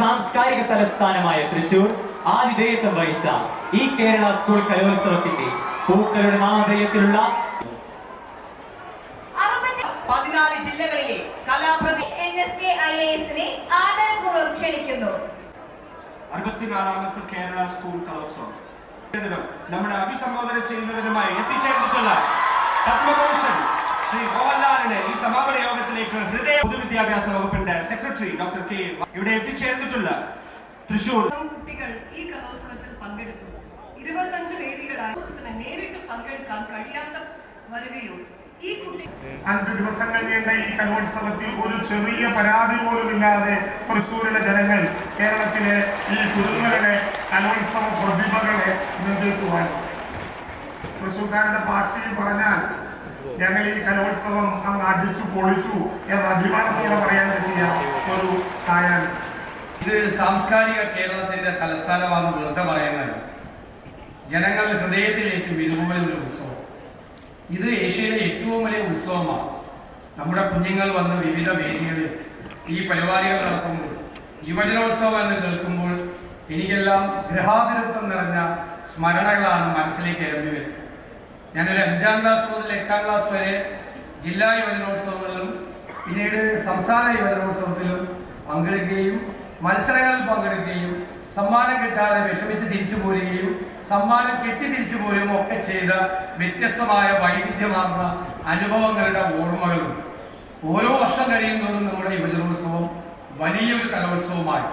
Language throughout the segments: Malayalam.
സാംസ്കാരിക തലസ്ഥാനമായ തൃശൂർ ആതിഥേയത്വം വഹിച്ച ഈ കേരള സ്കൂൾ കലോത്സവത്തിന്റെ പൂക്കളുടെ നാമധേയത്തിലുള്ള പതിനാല് ജില്ലകളിലെ കലാപ്രതി എൻ എസ് കെ ഐ എസിനെ ആദരപൂർവം ക്ഷണിക്കുന്നു. അറുപത്തിനാലാമത്തെ കേരള സ്കൂൾ കലോത്സവം. നമ്മുടെ അഭിസംബോധന ചെയ്യുന്നതിനുമായി എത്തിച്ചേർന്നിട്ടുള്ള പത്മഭൂഷൺ ശ്രീ മോഹൻലാലിന് ഈ സമാപന യോഗത്തിലേക്ക് ഹൃദയ പൊതുവിദ്യാഭ്യാസ വകുപ്പിന്റെ സെക്രട്ടറി ഡോക്ടർ കെ ഇവിടെ എത്തിച്ചേർന്നിട്ടുള്ള തൃശൂർ കുട്ടികൾ ഈ കലോത്സവത്തിൽ പങ്കെടുത്തു. ഇരുപത്തഞ്ച് വേദികളായി നേരിട്ട് പങ്കെടുക്കാൻ കഴിയാത്ത വരികയും ഈ കുട്ടി അഞ്ചു ദിവസങ്ങൾ നീണ്ട ഈ കലോത്സവത്തിൽ ഒരു ചെറിയ പരാതി പോലുമില്ലാതെ തൃശ്ശൂരിലെ ജനങ്ങൾ കേരളത്തിലെ ഈ കുരുന്നുകളുടെ കലോത്സവ പ്രതിഭകളെ നെഞ്ചേറ്റുവാൻ തൃശ്ശൂർക്കാരുടെ ഭാഷയിൽ പറഞ്ഞാൽ ഞങ്ങൾ ഈ കലോത്സവം അങ്ങ് അടിച്ചു പൊളിച്ചു എന്ന അഭിമാനത്തോടെ പറയാൻ പറ്റിയ ഒരു സായാഹ്നം. ഇത് സാംസ്കാരിക കേരളത്തിന്റെ തലസ്ഥാനമാണ് വെറുതെ പറയുന്നത് ജനങ്ങളുടെ ഹൃദയത്തിലേക്ക് ഇതുപോലെ ഒരു ഉത്സവം. ഇത് ഏഷ്യയിലെ ഏറ്റവും വലിയ ഉത്സവമാണ്. നമ്മുടെ കുഞ്ഞുങ്ങൾ വന്ന് വിവിധ വേദികളിൽ ഈ പരിപാടികൾ നടത്തുമ്പോൾ യുവജനോത്സവം എന്ന് കേൾക്കുമ്പോൾ എനിക്കെല്ലാം ഗൃഹാതിരത്വം നിറഞ്ഞ സ്മരണകളാണ് മനസ്സിലേക്ക് ഇരമ്പി വരുന്നത്. ഞാനൊരു അഞ്ചാം ക്ലാസ് മുതൽ എട്ടാം ക്ലാസ് വരെ ജില്ലാ യുവജനോത്സവങ്ങളിലും പിന്നീട് സംസ്ഥാന യുവജനോത്സവത്തിലും പങ്കെടുക്കുകയും മത്സരങ്ങളിൽ പങ്കെടുക്കുകയും സമ്മാനം കിട്ടാതെ വിഷമിച്ച് തിരിച്ചു പോരുകയും സമ്മാനം കെട്ടി തിരിച്ചു പോരുകയും ഒക്കെ ചെയ്ത വ്യത്യസ്തമായ വൈവിധ്യമാർന്ന അനുഭവങ്ങളുടെ ഓർമ്മകളും ഓരോ വർഷം കഴിയുന്നതും നമ്മുടെ യുവജനോത്സവം വലിയൊരു കലോത്സവമായി.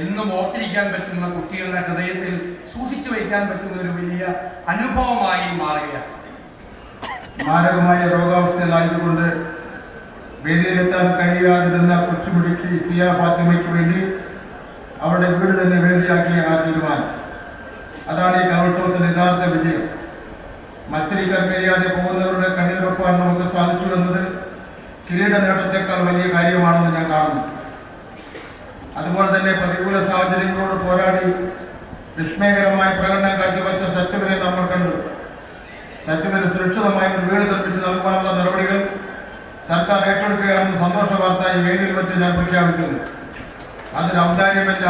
എന്നും ഓർത്തിരിക്കാൻ പറ്റുന്ന കുട്ടികളുടെ ഹൃദയത്തിൽ സൂക്ഷിച്ചു വയ്ക്കാൻ പറ്റുന്ന ഒരു വലിയ അനുഭവമായി മാറുകയാണ്. മാരകമായ രോഗാവസ്ഥയിലായതുകൊണ്ട് വേദിയിലെത്താൻ കഴിയാതിരുന്ന കൊച്ചുമിടുക്കി സിയ ഫാത്തിമയ്ക്ക് വേണ്ടി അവരുടെ വീട് തന്നെ വേദിയാക്കിയ ആ തീരുമാനം. അതാണ് ഈ കലോത്സവത്തിന്റെ യഥാർത്ഥ വിജയം. മത്സരിക്കാൻ കഴിയാതെ പോകുന്നവരുടെ കണ്ണീരൊപ്പാൻ നമുക്ക് സാധിച്ചു എന്നത് കിരീട നേട്ടത്തെക്കാൾ വലിയ കാര്യമാണെന്ന് ഞാൻ കാണുന്നു. അതുപോലെ തന്നെ പ്രതികൂല സാഹചര്യങ്ങളോട് പോരാടി വിസ്മയകരമായ പ്രകടനം കാഴ്ചവെച്ച സച്ചിവിനെ നമ്മൾ കണ്ടു. സച്ചിവിന് സുരക്ഷിതമായ ഒരു വീട് നിർമ്മിച്ച് നൽകാനുള്ള നടപടികൾ സർക്കാർ ഏറ്റെടുക്കുകയാണെന്ന് സന്തോഷ വാർത്ത ഈ വേദിയിൽ വെച്ച് ഞാൻ പ്രഖ്യാപിക്കുന്നു. അതൊരു ഔദാര്യമല്ല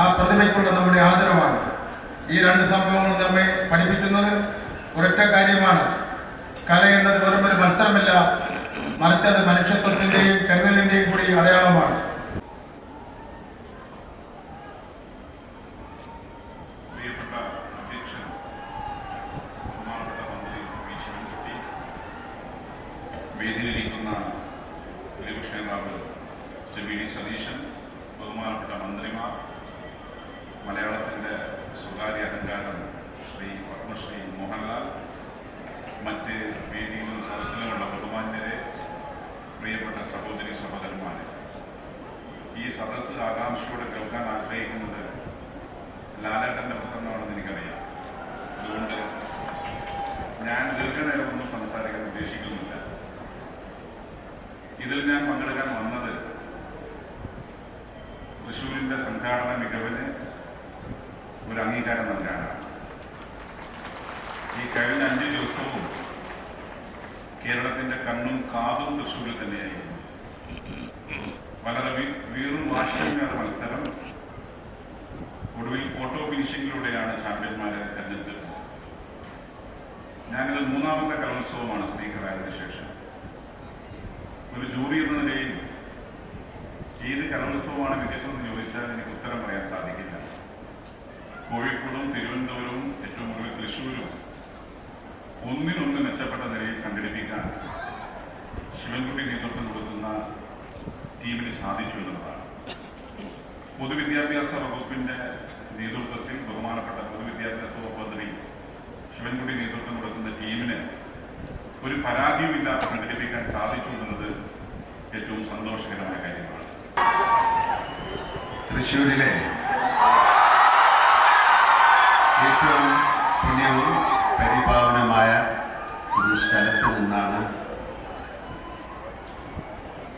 ആ പ്രതിമയ്ക്കുള്ള നമ്മുടെ ആദരവാണ്. ഈ രണ്ട് സംഭവങ്ങളും നമ്മെ പഠിപ്പിക്കുന്നത് ഒരൊറ്റ കാര്യമാണ്. കല എന്നത് വെറും ഒരു മത്സരമല്ല മറിച്ച് അത് മനുഷ്യത്വത്തിന്റെയും കരുതലിന്റെയും കൂടി അടയാളമാണ് പ്രിയപ്പെട്ട അധ്യക്ഷൻ ബഹുമാനപ്പെട്ട മന്ത്രി വി ശിവൻകുട്ടി വേദിയിലിരിക്കുന്ന പ്രതിപക്ഷ നേതാവ് ശ്രീ വി സതീശൻ ബഹുമാനപ്പെട്ട മന്ത്രിമാർ മലയാളത്തിന്റെ സ്വകാര്യ അഹങ്കാരം ശ്രീ പത്മശ്രീ മോഹൻലാൽ മറ്റ് വേദിയിലും സദസ്സിലുമുള്ള ബഹുമാന്യരെ പ്രിയപ്പെട്ട സഹോദരി സഹോദരന്മാരെ. ഈ സദസ്സ് ആകാംക്ഷയോടെ കേൾക്കാൻ ആഗ്രഹിക്കുന്നത് ലാലേട്ടന്റെ പ്രസംഗമാണെന്ന് എനിക്കറിയാം. അതുകൊണ്ട് ഞാൻ ദീർഘനേരമൊന്നും സംസാരിക്കാൻ ഉദ്ദേശിക്കുന്നില്ല. ഇതിൽ ഞാൻ പങ്കെടുക്കാൻ വന്നത് തൃശ്ശൂരിന്റെ സംഘാടന മികവിന് ഒരു അംഗീകാരം നൽകാനാണ്. ഈ കഴിഞ്ഞ അഞ്ച് ദിവസവും കേരളത്തിന്റെ കണ്ണും കാതും തൃശ്ശൂരിൽ തന്നെയായിരുന്നു. വളരെ വീറും വാശിയേറിയ മത്സരം. ഒടുവിൽ ഫോട്ടോ ഫിനിഷിങ്ങിലൂടെയാണ് ചാമ്പ്യന്മാരെ തെരഞ്ഞെടുത്തത്. ഞാനിത് മൂന്നാമത്തെ കലോത്സവമാണ് സ്പീക്കറായതിനു ശേഷം. ഒരു ജൂറി എന്ന നിലയിൽ ഏത് കലോത്സവമാണ് മികച്ചതെന്ന് ചോദിച്ചാൽ എനിക്ക് ഉത്തരം പറയാൻ സാധിക്കില്ല. കോഴിക്കോടും തിരുവനന്തപുരവും ഏറ്റവും കൂടുതൽ തൃശ്ശൂരും ഒന്നിനൊന്ന് മെച്ചപ്പെട്ട നിലയിൽ സംഘടിപ്പിക്കാൻ ശിവൻകുട്ടി നേതൃത്വം കൊടുക്കുന്ന ടീമിന് സാധിച്ചു എന്നുള്ളതാണ്. പൊതുവിദ്യാഭ്യാസ വകുപ്പിന്റെ നേതൃത്വത്തിൽ ബഹുമാനപ്പെട്ട പൊതുവിദ്യാഭ്യാസ വകുപ്പ് മന്ത്രി ശിവൻകുട്ടി നേതൃത്വം കൊടുക്കുന്ന ടീമിന് ഒരു പരാതിയുമില്ലാതെ സംഘടിപ്പിക്കാൻ സാധിച്ചു എന്നുള്ളത് ഏറ്റവും സന്തോഷകരമായ കാര്യമാണ്. തൃശ്ശൂരിലെ ഏറ്റവും പുണ്യവും പരിപാവനമായ ഒരു സ്ഥലത്ത് നിന്നാണ്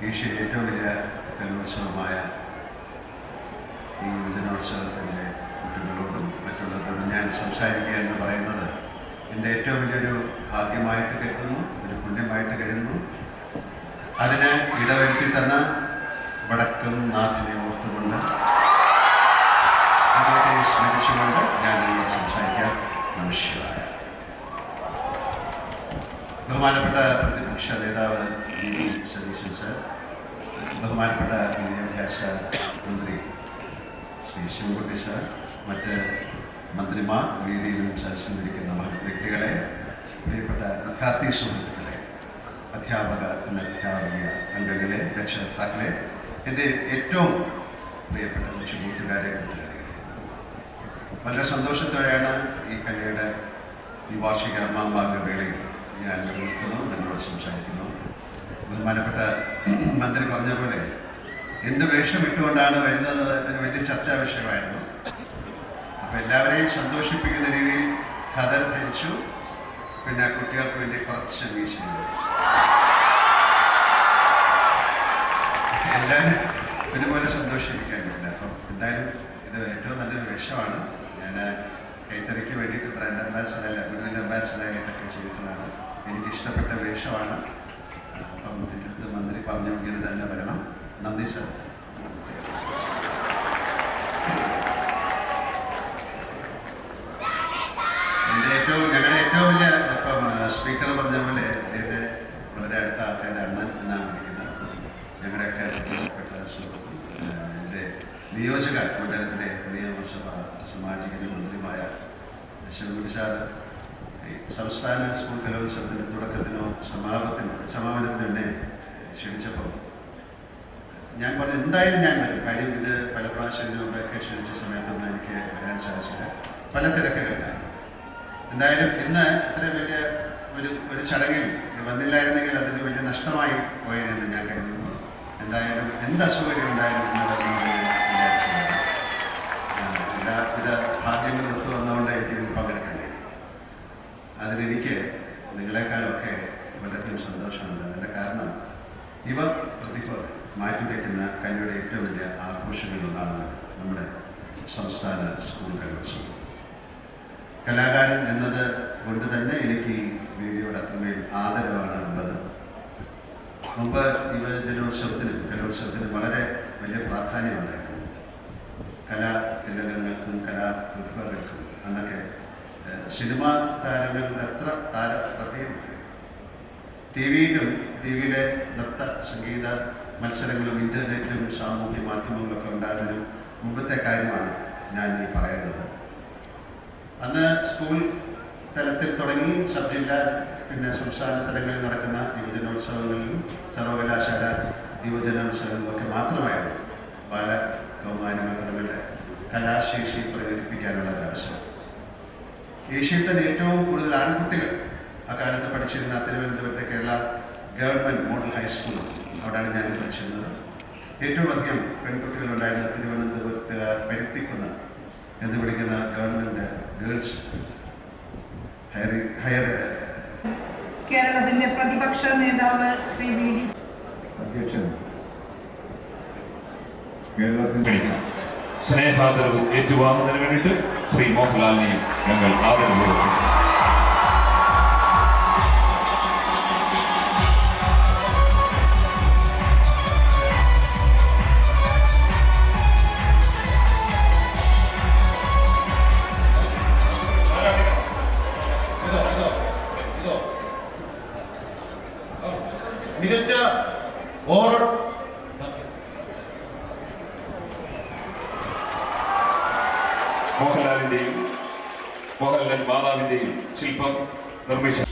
ഏഷ്യയിലെ ഏറ്റവും വലിയ കലോത്സവമായ ഈ യുവജനോത്സവത്തിന്റെ കുട്ടികളോടും മറ്റുള്ളവരോടും ഞാൻ സംസാരിക്കുക എന്ന് പറയുന്നത് എന്റെ ഏറ്റവും വലിയൊരു ഭാഗ്യമായിട്ട് കരുതുന്നു ഒരു പുണ്യമായിട്ട് കരുതുന്നു. അതിന് ഇടവരുത്തി തന്ന വടക്കും നാഥിനെ ഓർത്തുകൊണ്ട് പ്രാർത്ഥിച്ചുകൊണ്ട് ഞാൻ നിങ്ങളോട് സംസാരിക്കാം. നമസ്കാരം. ബഹുമാനപ്പെട്ട പ്രതിപക്ഷ നേതാവ് സതീശൻ സർ ബഹുമാനപ്പെട്ട വിദ്യാഭ്യാസ മന്ത്രി ശ്രീ ശിവൻകുട്ടി സർ മറ്റ് മന്ത്രിമാർ വേദിയിലും സദസ്സിലിരിക്കുന്ന വ്യക്തികളെ പ്രിയപ്പെട്ട വിദ്യാർത്ഥി സുഹൃത്തുക്കളെ അധ്യാപക അനധ്യാപക അംഗങ്ങളെ രക്ഷകർത്താക്കളെ എന്റെ ഏറ്റവും പ്രിയപ്പെട്ട കൊച്ചു കൂട്ടുകാരെ വളരെ സന്തോഷത്തോടെയാണ് ഈ കലയുടെ ഈ വാർഷിക മാമാക വേളയിൽ ഞാൻ നിൽക്കുന്നു നിങ്ങളോട് സംസാരിക്കുന്നു. ബഹുമാനപ്പെട്ട മന്ത്രി പറഞ്ഞ പോലെ എന്ത് വേഷം ഇട്ടുകൊണ്ടാണ് വരുന്നത് ഒരു വലിയ ചർച്ചാ വിഷയമായിരുന്നു. അപ്പോൾ എല്ലാവരെയും സന്തോഷിപ്പിക്കുന്ന രീതിയിൽ കഥ ധരിച്ചു. പിന്നെ കുട്ടികൾക്ക് വേണ്ടി കുറച്ച് വീശുന്നു എല്ലാവരും ഒരുപോലെ സന്തോഷിപ്പിക്കാനില്ല അപ്പം എന്തായാലും ഇത് ഏറ്റവും നല്ലൊരു വേഷമാണ്. ഞാൻ കൈത്തറിക്ക് വേണ്ടിയിട്ട് ബ്രാൻഡ് അംബാസഡർ ഗുരുവിന്റെ അംബാസഡറായിട്ടൊക്കെ ചെയ്തിട്ടുള്ളതാണ്. എനിക്ക് ഇഷ്ടപ്പെട്ട വേഷമാണ്. അപ്പം എന്റെ മന്ത്രി പറഞ്ഞു ഇങ്ങനെ തന്നെ വരണം. നന്ദി സർ. എന്റെ ഏറ്റവും ഞങ്ങളുടെ ഏറ്റവും വലിയ ഇപ്പം സ്പീക്കർ പറഞ്ഞ പോലെ ഇത് വളരെ അടുത്ത ആൾക്കാരാണ് എന്നാണ് വിളിക്കുന്നത് ഞങ്ങളുടെയൊക്കെ എന്റെ നിയോജക മണ്ഡലത്തിലെ നിയമസഭ മന്ത്രിയുമായ സാർ സംസ്ഥാന സ്കൂൾ കലോത്സവത്തിന്റെ തുടക്കത്തിനോ സമാപനത്തിനോ സമാപനത്തിനോ എന്നെ ക്ഷണിച്ചപ്പോൾ ഞാൻ പറഞ്ഞു എന്തായാലും ഞാൻ വരും. കാര്യം ഇത് പല പ്രാവശ്യം ഇതിനു ക്ഷണിച്ച സമയത്തൊന്നും എനിക്ക് വരാൻ സാധിച്ചില്ല. പല തിരക്കുകളിലാണ്. എന്തായാലും ഇന്ന് ഇത്ര വലിയ ഒരു ഒരു ചടങ്ങിൽ വന്നില്ലായിരുന്നെങ്കിൽ അതിന് വലിയ നഷ്ടമായി പോയതെന്ന് ഞാൻ കരുതുന്നു. എന്തായാലും എന്ത് അസൗകര്യം ഉണ്ടായാലും എല്ലാവിധ ഭാഗ്യങ്ങളും ഒത്തു വന്നുകൊണ്ട് എനിക്ക് ഇതിൽ പങ്കെടുക്കാൻ കഴിയും അതിലെനിക്ക് നിങ്ങളെക്കാളൊക്കെ വളരെയധികം സന്തോഷമുണ്ട്. അതിന്റെ കാരണം ഇവ പ്രതിഭ മാറ്റി വയ്ക്കുന്ന കല്ലിയുടെ ഏറ്റവും വലിയ ആഘോഷങ്ങളിലൊന്നാണ് നമ്മുടെ സംസ്ഥാന സ്കൂൾ കലോത്സവം. കലാകാരൻ എന്നത് കൊണ്ട് തന്നെ എനിക്ക് ഈ വേദിയോട് അത്രമേൽ ആദരവാണ് ഉള്ളത്. മുമ്പ് ഇവ ജനോത്സവത്തിനും കലോത്സവത്തിനും വളരെ വലിയ പ്രാധാന്യമുണ്ടായിരുന്നു കലാ തിലകങ്ങൾക്കും കലാപ്രതിഭകൾക്കും അന്നൊക്കെ ഏഹ്, സിനിമാ താരങ്ങളുടെ എത്ര താര പ്രതിയുണ്ട് ടി വിയിലും ടി വിയിലെ നൃത്ത സംഗീത മത്സരങ്ങളും ഇന്റർനെറ്റും സാമൂഹ്യ മാധ്യമങ്ങളൊക്കെ ഉണ്ടായതിനും മുമ്പത്തെ കാര്യമാണ് ഞാൻ ഈ പറയുന്നത്. അന്ന് സ്കൂൾ തലത്തിൽ തുടങ്ങി സബ് ജില്ല പിന്നെ സംസ്ഥാന തലങ്ങളിൽ നടക്കുന്ന യുവജനോത്സവങ്ങളിലും സർവകലാശാല യുവജനോത്സവങ്ങളിലൊക്കെ മാത്രമായിരുന്നു. ബാല കൗമാര മക്കളുടെ കലാശേഷി പ്രകടിപ്പിക്കാനുള്ള അവസരം. ഏഷ്യയിൽ തന്നെ ഏറ്റവും കൂടുതൽ ആൺകുട്ടികൾ അക്കാലത്ത് പഠിച്ചിരുന്ന തിരുവനന്തപുരത്തെ കേരള ഗവൺമെന്റ് മോഡൽ ഹൈസ്കൂൾ അവിടെയാണ് ഞാൻ പഠിച്ചിരുന്നത്. ഏറ്റവും അധികം പെൺകുട്ടികളുണ്ടായിരുന്ന തിരുവനന്തപുരത്ത് പരുത്തിക്കുന്ന എന്ന് വിളിക്കുന്ന ഗവൺമെന്റ് ഗേൾസ് ഹയർ ഹയർ കേരളത്തിന്റെ പ്രതിപക്ഷ നേതാവ് ശ്രീ വി ഡി അധ്യക്ഷൻ കേരളത്തിൽ സ്നേഹാദരവ് ഏറ്റുവാങ്ങുന്നതിന് വേണ്ടിയിട്ട് ശ്രീ മോഹൻലാലിനെയും ഞങ്ങൾ ആദരവ് മോഹൻലാലിന്റെയും മോഹൻലാൽ മാതാവിന്റെയും ശില്പം നിർമ്മിച്ച